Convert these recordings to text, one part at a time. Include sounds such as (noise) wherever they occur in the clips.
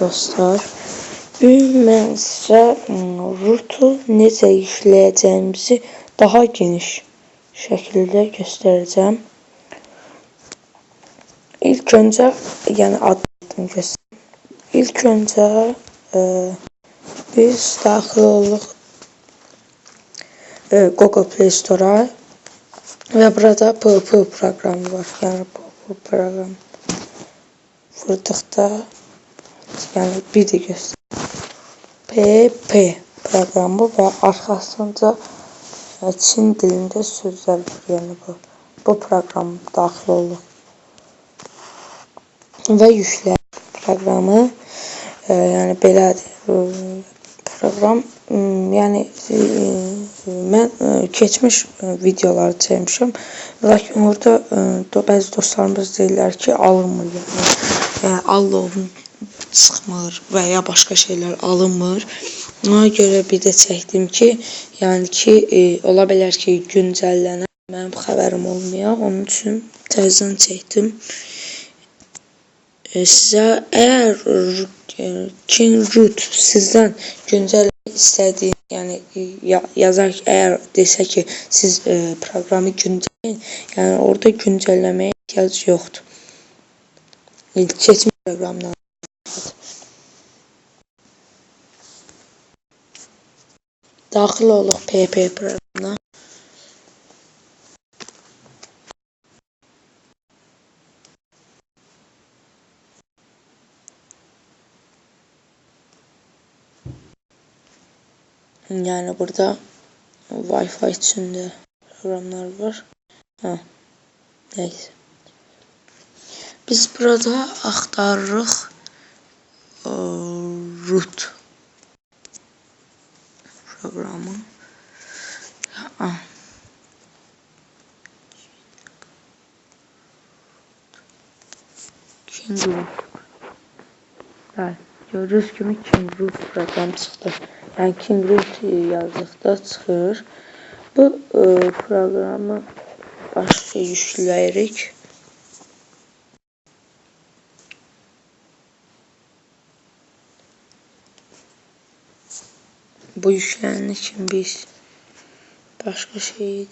dostlar. Bugün mən sizə Root'u necə yükləyəcəyimizi daha geniş şəkildə göstərəcəm. İlk öncə, yəni adını göstəreyim. İlk öncə e, biz daxil oluq e, Google Play Store'a və burada PUBG proqramı var. Yəni PUBG proqramı vurduqda yəni bir də göstər. PP proqramı və arxasınca Çin dilində sözlər var. Yəni bu bu proqram daxil olur. Və yüklə proqramı e, yəni belədir. Proqram yəni mən keçmiş videoları çəkmişəm. Lakin orada e, bəzi dostlarımız deyirlər ki, alınmır yəni. E, Allovun çıxmır və ya başqa şeylər alınmır. Ona görə bir də çəkdim ki, yəni ki, e, ola bilər ki, güncəllənə mənim xəbərim olmaya, onun üçün təzədən çəkdim. E, sizə əgər e, King Root sizdən güncəlləmək istədiyi, yəni e, ya, yazar əgər desə ki, siz e, proqramı güncəlləyin, yəni orada güncəlləməyə ehtiyac yoxdur. Keçmiş proqramdan Daxil oluq PP proqramına. Yəni burada Wi-Fi üçün də proqramlar var. Ha. Neyse. Biz burada axtarırıq root Evet, gördüğünüz gibi King Root program çıxdı. Yəni King Root yazdıqda çıxır. Bu e, proqramı başqa yükləyirik. bu yüklendiği için biz başka şey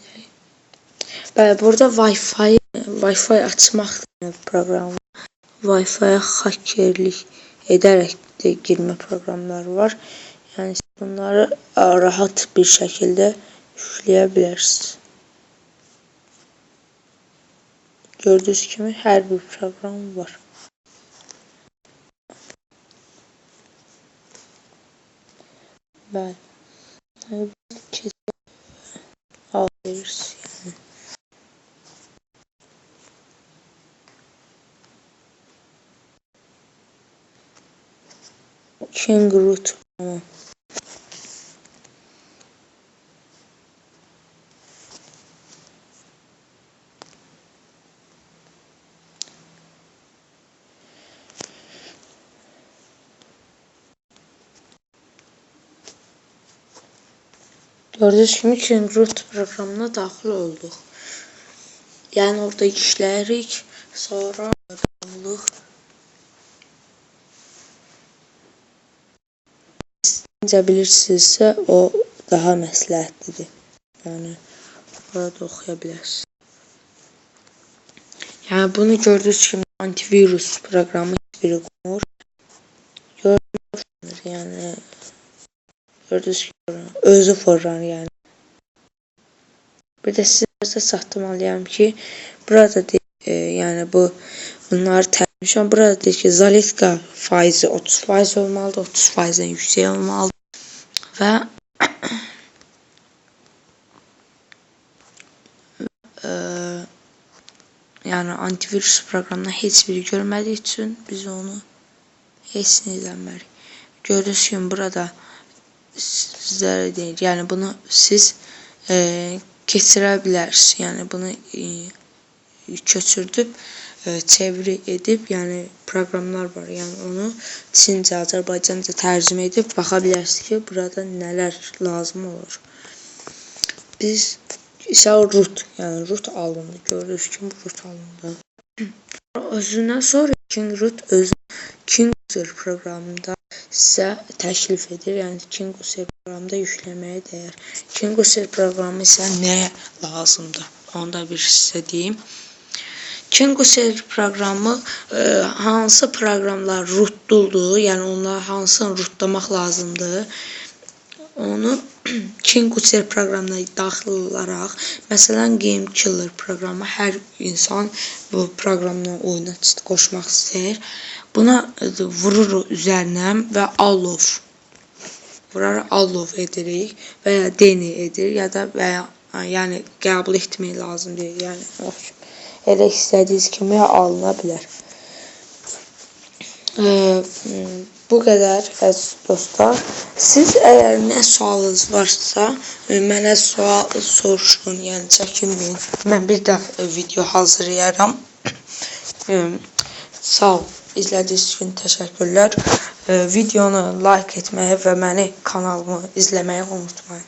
Bəli, burada Wi-Fi Wi-Fi açmaq proqramı Wi-Fi hakerlik edərək də girmə proqramları var. Yəni bunları rahat bir şəkildə yükləyə bilərsiniz. Gördüyünüz kimi hər bir proqram var. Ben King Root tamam. Gördüğünüz kimi King Root proqramına daxil olduq. Yəni orada işləyirik, sonra qanlıq necə bilirsinizsə o daha məsləhətlidir. Yəni burada oxuya bilərsiniz. Yəni bunu gördüyünüz kimi antivirus proqramı heç biri qoymur. Gördünüz yəni Gördüğünüz gibi özü forran yani. Bir de size saxtamalıyam ki, burada e, yani bu bunları tərmişəm. Burada deyir ki, Zaletka faizi 30 faiz olmalıdır, 30 faizden yüksek olmalıdır. Və e, (coughs) yani antivirus proqramına heç biri görmədiyi üçün biz onu heç nə edəmərik. Gördüyünüz kimi burada sizlərə deyir. Yəni bunu siz e, keçirə bilərsiniz. Yəni bunu e, köçürdüb çeviri edib, yəni proqramlar var. Yəni onu Çincə, Azərbaycanca tərcümə edib baxa bilərsiniz ki, burada nələr lazım olur. Biz isə root, yəni root alındı. Gördüyünüz kimi root alındı. (clears throat) Özündən sonra King root özü King Kinguser proqramında sizə təklif edir. Yəni Kinguser proqramında yükləməyə dəyər. Kinguser proqramı isə nəyə lazımdır? Onu da bir sizə deyim. Kinguser proqramı ə, hansı proqramlar rootduldur, yəni onları hansını rootlamaq lazımdır? Onu (clears throat) Kinguser proqramına daxil olaraq, məsələn Game Killer proqramı hər insan bu proqramla oyuna qoşmaq istəyir. Buna ə, vururuq üzərinə və Allow vuraraq Allow edirik və ya Deni edir ya da və ya yəni qəbul etmək lazım deyil. Yəni elə istədiyiniz kimi alına bilər. Ə, bu qədər əziz dostlar. Siz əgər nə sualınız varsa, ə, mənə sual soruşun, yəni çəkinməyin. Mən bir də ə, video hazırlayaram. Ə, Sağ ol. İzlədiyiniz üçün təşəkkürlər. Ə, Videonu like etməyi və məni kanalımı izləməyi unutmayın.